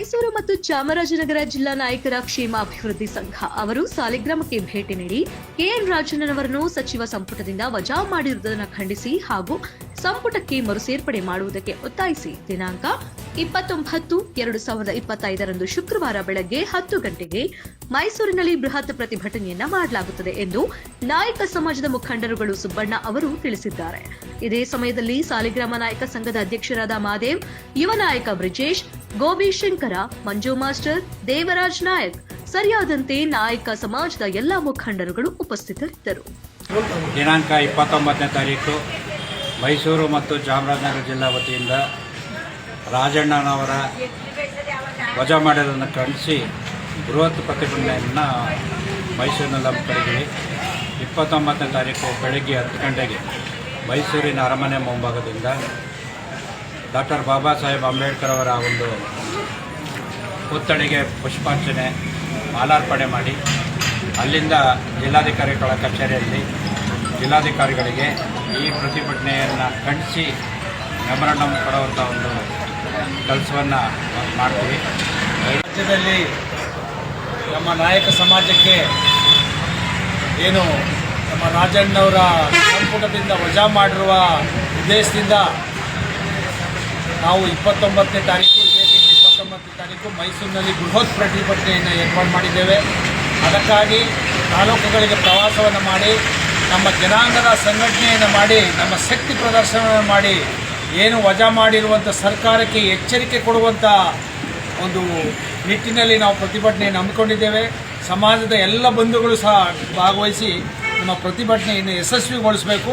ಮೈಸೂರು ಮತ್ತು ಚಾಮರಾಜನಗರ ಜಿಲ್ಲಾ ನಾಯಕರ ಕ್ಷೇಮಾಭಿವೃದ್ಧಿ ಸಂಘ. ಅವರು ಸಾಲಿಗ್ರಾಮಕ್ಕೆ ಭೇಟಿ ನೀಡಿ ಕೆಎನ್ ರಾಜಣ್ಣನವರನ್ನು ಸಚಿವ ಸಂಪುಟದಿಂದ ವಜಾ ಮಾಡಿರುವುದನ್ನು ಖಂಡಿಸಿ ಹಾಗೂ ಸಂಪುಟಕ್ಕೆ ಮರುಸೇರ್ಪಡೆ ಮಾಡುವುದಕ್ಕೆ ಒತ್ತಾಯಿಸಿ. ದಿನಾಂಕ ಇಪ್ಪತ್ತೊಂಬತ್ತು, ಎರಡು ಸಾವಿರದ ಇಪ್ಪತ್ತೈದರಂದು ಶುಕ್ರವಾರ ಬೆಳಗ್ಗೆ ಹತ್ತು ಗಂಟೆಗೆ ಮೈಸೂರಿನಲ್ಲಿ ಬೃಹತ್ ಪ್ರತಿಭಟನೆಯನ್ನ ಮಾಡಲಾಗುತ್ತದೆ ಎಂದು ನಾಯಕ ಸಮಾಜದ ಮುಖಂಡರುಗಳು ಸುಬ್ಬಣ್ಣ ಅವರು ತಿಳಿಸಿದ್ದಾರೆ. ಇದೇ ಸಮಯದಲ್ಲಿ ಸಾಲಿಗ್ರಾಮ ನಾಯಕ ಸಂಘದ ಅಧ್ಯಕ್ಷರಾದ ಮಾದೇವ್, ಯುವ ನಾಯಕ ಬ್ರಿಜೇಶ್ ಗೋಬಿ ಶಂಕರ, ಮಂಜು ಮಾಸ್ಟರ್, ದೇವರಾಜ್ ನಾಯಕ್, ಸರಿಯಾದಂತೆ ನಾಯಕ ಸಮಾಜದ ಎಲ್ಲಾ ಮುಖಂಡರುಗಳು ಉಪಸ್ಥಿತರಿದ್ದರು. ದಿನಾಂಕ ಇಪ್ಪತ್ತೊಂಬತ್ತನೇ ತಾರೀಕು, ಮೈಸೂರು ಮತ್ತು ಚಾಮರಾಜನಗರ ಜಿಲ್ಲಾ ವತಿಯಿಂದ ರಾಜಣ್ಣನವರ ವಜಾ ಮಾಡೋದನ್ನು ಖಂಡಿಸಿ ಬೃಹತ್ ಪ್ರತಿಭಟನೆಯನ್ನು ಮೈಸೂರಿನಲ್ಲಿ ಹಮ್ಮಿಕೊಂಡಿದ್ದೀವಿ. ಇಪ್ಪತ್ತೊಂಬತ್ತನೇ ತಾರೀಕು ಬೆಳಗ್ಗೆ ಹತ್ತು ಗಂಟೆಗೆ ಮೈಸೂರಿನ ಅರಮನೆ ಮುಂಭಾಗದಿಂದ ಡಾಕ್ಟರ್ ಬಾಬಾ ಸಾಹೇಬ್ ಅಂಬೇಡ್ಕರ್ ಅವರ ಒಂದು ಪುತ್ಥಳಿಗೆ ಪುಷ್ಪಾರ್ಚನೆ, ಮಾಲಾರ್ಪಣೆ ಮಾಡಿ, ಅಲ್ಲಿಂದ ಜಿಲ್ಲಾಧಿಕಾರಿಗಳ ಕಚೇರಿಯಲ್ಲಿ ಜಿಲ್ಲಾಧಿಕಾರಿಗಳಿಗೆ ಈ ಪ್ರತಿಭಟನೆಯನ್ನು ಖಂಡಿಸಿ ಮೆಮೊರಂಡಮ್ ಕೊಡುವಂಥ ಒಂದು ಕೆಲಸವನ್ನು ಮಾಡ್ತೀವಿ. ರಾಜ್ಯದಲ್ಲಿ ನಮ್ಮ ನಾಯಕ ಸಮಾಜಕ್ಕೆ ಏನು ನಮ್ಮ ರಾಜಣ್ಣವರ ಸಂಪುಟದಿಂದ ವಜಾ ಮಾಡಿರುವ ಉದ್ದೇಶದಿಂದ ನಾವು ಇಪ್ಪತ್ತೊಂಬತ್ತನೇ ತಾರೀಕು, ಇದೇ ತಿಂಗಳು ಇಪ್ಪತ್ತೊಂಬತ್ತನೇ ತಾರೀಕು ಮೈಸೂರಿನಲ್ಲಿ ಬೃಹತ್ ಪ್ರತಿಭಟನೆಯನ್ನು ಏರ್ಪಾಡು ಮಾಡಿದ್ದೇವೆ. ಅದಕ್ಕಾಗಿ ತಾಲೂಕುಗಳಿಗೆ ಪ್ರವಾಸವನ್ನು ಮಾಡಿ, ನಮ್ಮ ಜನಾಂಗದ ಸಂಘಟನೆಯನ್ನು ಮಾಡಿ, ನಮ್ಮ ಶಕ್ತಿ ಪ್ರದರ್ಶನವನ್ನು ಮಾಡಿ, ಏನು ವಜಾ ಮಾಡಿರುವಂಥ ಸರ್ಕಾರಕ್ಕೆ ಎಚ್ಚರಿಕೆ ಕೊಡುವಂಥ ಒಂದು ನಿಟ್ಟಿನಲ್ಲಿ ನಾವು ಪ್ರತಿಭಟನೆಯನ್ನು ಹಮ್ಮಿಕೊಂಡಿದ್ದೇವೆ. ಸಮಾಜದ ಎಲ್ಲ ಬಂಧುಗಳು ಸಹ ಭಾಗವಹಿಸಿ ನಮ್ಮ ಪ್ರತಿಭಟನೆಯನ್ನು ಯಶಸ್ವಿಗೊಳಿಸಬೇಕು.